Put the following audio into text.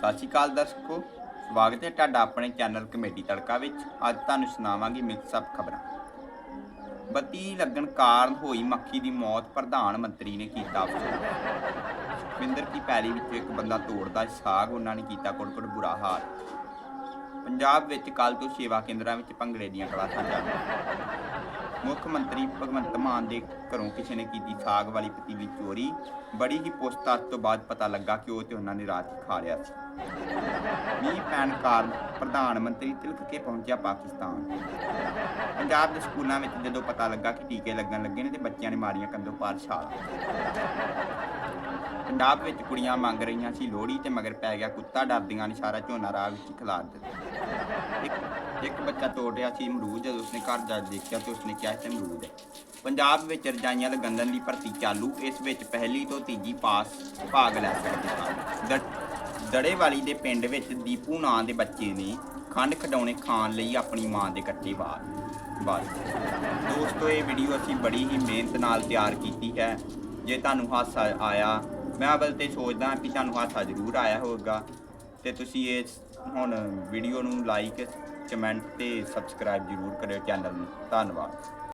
ਸਤਿ ਸ਼੍ਰੀ ਅਕਾਲ ਦਰਸ਼ਕੋ, ਸਵਾਗਤ ਹੈ ਤੁਹਾਡਾ ਆਪਣੇ ਚੈਨਲ ਕਮੇਡੀ ਤੜਕਾ ਵਿੱਚ। ਅੱਜ ਤੁਹਾਨੂੰ ਸੁਣਾਵਾਂਗੇ ਮਿਕਸ ਅਪ ਖਬਰਾਂ। ਬੱਤੀ ਲੱਗਣ ਕਾਰਨ ਹੋਈ ਮੱਖੀ ਦੀ ਮੌਤ, ਪ੍ਰਧਾਨ ਮੰਤਰੀ ਨੇ ਕੀਤਾ ਅਫਸੋਸ ਸੁਖਵਿੰਦਰ ਕੀ ਪੈਲੀ ਵਿੱਚੋਂ ਇੱਕ ਬੰਦਾ ਤੋੜਦਾ ਸਾਗ, ਉਹਨਾਂ ਨੇ ਕੀਤਾ ਕੁੜਕੁੜ ਬੁਰਾ ਹਾਲ। ਪੰਜਾਬ ਵਿੱਚ ਕੱਲ ਤੋਂ ਸੇਵਾ ਕੇਂਦਰਾਂ ਵਿੱਚ ਭੰਗੜੇ ਦੀਆਂ ਕਲਾਸਾਂ ਚੱਲ ਮੁੱਖ ਮੰਤਰੀ ਭਗਵੰਤ ਮਾਨ ਦੇ ਘਰੋਂ ਕਿਸੇ ਨੇ ਕੀਤੀ ਸਾਗ ਵਾਲੀ ਪਤੀਲੀ ਚੋਰੀ, ਬੜੀ ਹੀ ਪੁੱਛਤਾਛ ਤੋਂ ਬਾਅਦ ਪਤਾ ਲੱਗਾ ਕਿ ਉਹ ਤੇ ਉਹਨਾਂ ਨੇ ਰਾਤ ਹੀ ਖਾ ਲਿਆ ਸੀ। ਮੀਂਹ ਪੈਣ ਕਾਰਨ ਪ੍ਰਧਾਨ ਮੰਤਰੀ ਤਿਲਕ ਕੇ ਪਹੁੰਚਿਆ ਪਾਕਿਸਤਾਨ। ਪੰਜਾਬ ਦੇ ਸਕੂਲਾਂ ਵਿੱਚ ਜਦੋਂ ਪਤਾ ਲੱਗਾ ਕਿ ਟੀਕੇ ਲੱਗਣ ਲੱਗੇ ਨੇ ਤੇ ਬੱਚਿਆਂ ਨੇ ਮਾਰੀਆਂ ਕੰਦੋਂ ਪਾਰ ਛਾਲਾਂ ਪੰਜਾਬ ਵਿੱਚ ਕੁੜੀਆਂ ਮੰਗ ਰਹੀਆਂ ਸੀ ਲੋਹੜੀ ਤੇ ਮਗਰ ਪੈ ਗਿਆ ਕੁੱਤਾ, ਡਰਦੀਆਂ ਨੇ ਸਾਰਾ ਝੋਨਾ ਰਾਹ ਵਿੱਚ ਖਿਲਾਰ ਦਿੱਤਾ। ਇੱਕ ਇੱਕ ਬੱਚਾ ਤੋੜ ਰਿਹਾ ਸੀ ਅਮਰੂਦ, ਜਦੋਂ ਉਸਨੇ ਘਰ ਜਾ ਕੇ ਦੇਖਿਆ ਤੇ ਉਸਨੇ ਕਿਹਾ, ਇਹ ਅਮਰੂਦ ਹੈ। ਪੰਜਾਬ ਵਿੱਚ ਰਜਾਈਆਂ ਲਗੰਦਨ ਦੀ ਭਰਤੀ ਚਾਲੂ, ਇਸ ਵਿੱਚ ਪਹਿਲੀ ਤੋਂ ਤੀਜੀ ਪਾਸ ਭਾਗ ਲੈ ਸਕਦੇ ਹਨ। ਦੜੇਵਾਲੀ ਦੇ ਪਿੰਡ ਵਿੱਚ ਦੀਪੂ ਨਾਂ ਦੇ ਬੱਚੇ ਨੇ ਖੰਡ ਖਡਾਉਣੇ ਖਾਣ ਲਈ ਆਪਣੀ ਮਾਂ ਦੇ ਕੱਟੇ ਬਾਹਰ ਬਸ ਦੋਸਤੋ, ਇਹ ਵੀਡੀਓ ਅਸੀਂ ਬੜੀ ਹੀ ਮਿਹਨਤ ਨਾਲ ਤਿਆਰ ਕੀਤੀ ਹੈ। ਜੇ ਤੁਹਾਨੂੰ ਹਾਸਾ ਆਇਆ, ਮੈਂ ਅਵਲ ਤੇ ਸੋਚਦਾ ਕਿ ਤੁਹਾਨੂੰ ਹਾਸਾ ਜ਼ਰੂਰ ਆਇਆ ਹੋਵੇਗਾ। ਤੇ ਤੁਸੀਂ ਇਸ ਹੁਣ ਵੀਡੀਓ ਨੂੰ ਲਾਈਕ ਕਮੈਂਟ ਤੇ ਸਬਸਕ੍ਰਾਈਬ ਜ਼ਰੂਰ ਕਰਿਓ ਚੈਨਲ ਨੂੰ। ਧੰਨਵਾਦ।